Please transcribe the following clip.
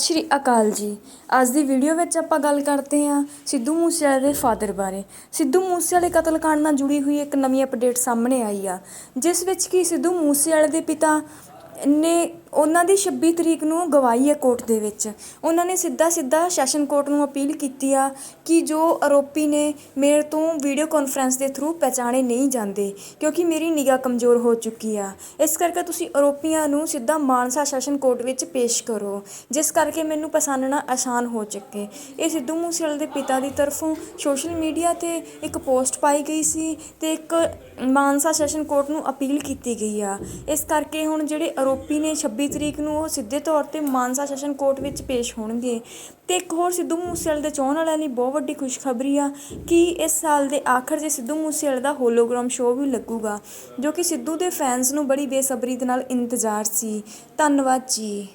ਸ਼੍ਰੀ ਅਕਾਲ ਜੀ। ਅੱਜ ਦੀ ਵੀਡੀਓ ਵਿੱਚ ਆਪਾਂ ਗੱਲ ਕਰਦੇ ਹਾਂ ਸਿੱਧੂ ਮੂਸੇਵਾਲੇ ਦੇ ਫਾਦਰ ਬਾਰੇ। ਸਿੱਧੂ ਮੂਸੇਵਾਲੇ ਕਤਲकांड ਨਾਲ ਜੁੜੀ ਹੋਈ ਇੱਕ ਨਵੀਂ ਅਪਡੇਟ ਸਾਹਮਣੇ ਆਈ ਆ, ਜਿਸ ਵਿੱਚ ਕਿ ਸਿੱਧੂ ਮੂਸੇਵਾਲੇ ਦੇ ਪਿਤਾ ਨੇ ਉਹਨਾਂ ਦੀ 26 ਤਰੀਕ ਨੂੰ ਗਵਾਹੀ ਹੈ ਕੋਰਟ ਦੇ ਵਿੱਚ। ਉਹਨਾਂ ਨੇ ਸਿੱਧਾ ਸਿੱਧਾ ਸੈਸ਼ਨ ਕੋਰਟ ਨੂੰ ਅਪੀਲ ਕੀਤੀ ਆ ਕਿ ਜੋ ਆਰੋਪੀ ਨੇ ਮੇਰੇ ਤੋਂ ਵੀਡੀਓ ਕਾਨਫਰੰਸ ਦੇ ਥਰੂ ਪਹਿਚਾਣੇ ਨਹੀਂ ਜਾਂਦੇ, ਕਿਉਂਕਿ ਮੇਰੀ ਨਿਗਾਹ ਕਮਜ਼ੋਰ ਹੋ ਚੁੱਕੀ ਆ। ਇਸ ਕਰਕੇ ਤੁਸੀਂ ਆਰੋਪੀਆਂ ਨੂੰ ਸਿੱਧਾ ਮਾਨਸਾ ਸੈਸ਼ਨ ਕੋਰਟ ਵਿੱਚ ਪੇਸ਼ ਕਰੋ, ਜਿਸ ਕਰਕੇ ਮੈਨੂੰ ਪਛਾਣਨਾ ਆਸਾਨ ਹੋ ਚੁੱਕੇ। ਇਹ ਸਿੱਧੂ ਮੂਸੇਵਾਲੇ ਦੇ ਪਿਤਾ ਦੀ ਤਰਫੋਂ ਸੋਸ਼ਲ ਮੀਡੀਆ ਤੇ ਇੱਕ ਪੋਸਟ ਪਾਈ ਗਈ ਸੀ ਤੇ ਇੱਕ ਮਾਨਸਾ ਸੈਸ਼ਨ ਕੋਰਟ ਨੂੰ ਅਪੀਲ ਕੀਤੀ ਗਈ ਆ। ਇਸ ਕਰਕੇ ਹੁਣ ਜਿਹੜੇ ਆਰੋਪੀ ਨੇ 26 ਤਰੀਕ ਨੂੰ ਉਹ ਸਿੱਧੇ ਤੌਰ ਤੇ ਮਾਨਸਾ ਸੈਸ਼ਨ ਕੋਰਟ ਵਿੱਚ ਪੇਸ਼ ਹੋਣਗੇ। ਤੇ ਇੱਕ ਹੋਰ ਸਿੱਧੂ ਮੂਸੇਵਾਲੇ ਦੇ ਚਾਹਣ ਵਾਲਿਆਂ ਲਈ ਬਹੁਤ ਵੱਡੀ ਖੁਸ਼ਖਬਰੀ ਆ ਕਿ ਇਸ ਸਾਲ ਦੇ ਆਖਰ 'ਚ ਸਿੱਧੂ ਮੂਸੇਵਾਲੇ ਦਾ ਹੋਲੋਗ੍ਰਾਮ ਸ਼ੋਅ ਵੀ ਲੱਗੂਗਾ, ਜੋ ਕਿ ਸਿੱਧੂ ਦੇ ਫੈਨਸ ਨੂੰ ਬੜੀ ਬੇਸਬਰੀ ਦੇ ਨਾਲ ਇੰਤਜ਼ਾਰ ਸੀ। ਧੰਨਵਾਦ ਜੀ।